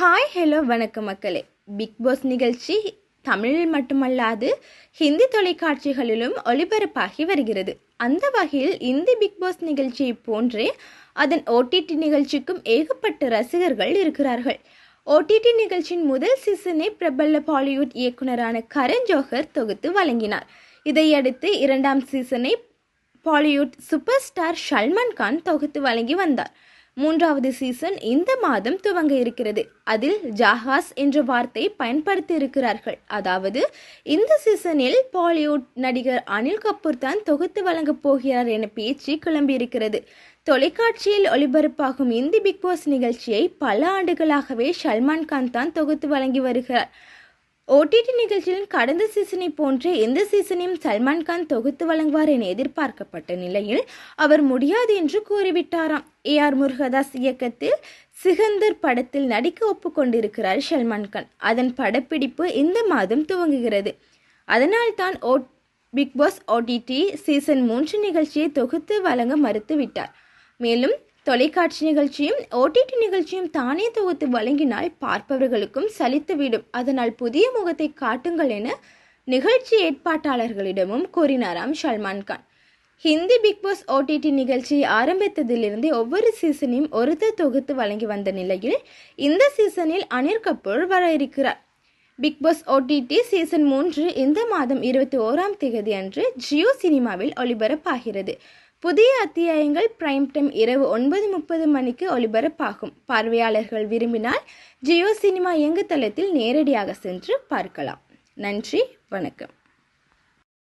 Hi hello வணக்கம் மக்களே. Big pass நிகழ்ச்சி தமிழில் மட்டுமல்லாது ஹிந்தி தொலைக்காட்சிகளிலும் ஒளிபரப்பாகி வருகிறது. அந்த வகையில் இந்தி பிக் பாஸ் நிகழ்ச்சியை போன்றே அதன் ஓடிடி நிகழ்ச்சிக்கும் ஏகப்பட்ட ரசிகர்கள் இருக்கிறார்கள். ஓடிடி நிகழ்ச்சியின் முதல் சீசனை பிரபல பாலிவுட் இயக்குனரான கரண் ஜோஹர் தொகுத்து வழங்கினார். இதையடுத்து இரண்டாம் சீசனை Bollywood super star Salman Khan தொகுத்து வழங்கி வந்தார். மூன்றாவது சீசன் இந்த மாதம் துவங்க இருக்கிறது. அதில் ஜாகாஸ் என்ற வார்த்தை பயன்படுத்தி இருக்கிறார்கள் அதாவது இந்த சீசனில் பாலிவுட் நடிகர் அனில் கபூர் தான் தொகுத்து வழங்கப் போகிறார் என பேச்சு கிளம்பியிருக்கிறது. தொலைக்காட்சியில் ஒளிபரப்பாகும் இந்தி பிக் பாஸ் நிகழ்ச்சியை பல ஆண்டுகளாகவே சல்மான் கான் தான் தொகுத்து வழங்கி வருகிறார். ஓடிடி நிகழ்ச்சியில் கடந்த சீசனை போன்ற எந்த சீசனையும் சல்மான் கான் தொகுத்து வழங்குவார் என எதிர்பார்க்கப்பட்ட நிலையில் அவர் முடியாது என்று கூறிவிட்டாராம். ஏ ஆர் முருகதாஸ் இயக்கத்தில் சிகந்தர் படத்தில் நடிக்க ஒப்புக்கொண்டிருக்கிறார் சல்மான் கான். அதன் படப்பிடிப்பு இந்த மாதம் துவங்குகிறது. அதனால் தான் ஓ பிக் பாஸ் ஓடிடி சீசன் மூன்று நிகழ்ச்சியை தொகுத்து வழங்க மறுத்துவிட்டார். மேலும் தொலைக்காட்சி நிகழ்ச்சியும் ஓடிடி நிகழ்ச்சியும் தானே தொகுத்து வழங்கினால் பார்ப்பவர்களுக்கும் சலித்துவிடும். அதனால் புதிய முகத்தை காட்டுங்கள் என நிகழ்ச்சி ஏற்பாட்டாளர்களிடமும் கூறினாராம் Salman Khan. Hindi Bigg Boss OTT நிகழ்ச்சி ஆரம்பித்ததிலிருந்து ஒவ்வொரு சீசனையும் ஒருத்தர் தொகுத்து வழங்கி வந்த நிலையில் இந்த சீசனில் அனில் கபூர் வர இருக்கிறார். பிக் பாஸ் ஓடிடி சீசன் மூன்று இந்த மாதம் இருபத்தி ஓராம் தேதி அன்று ஜியோ சினிமாவில் ஒளிபரப்பாகிறது. புதிய அத்தியாயங்கள் பிரைம் டைம் இரவு ஒன்பது முப்பது மணிக்கு ஒளிபரப்பாகும். பார்வையாளர்கள் விரும்பினால் ஜியோ சினிமா இயங்குதளத்தில் நேரடியாக சென்று பார்க்கலாம். நன்றி வணக்கம்.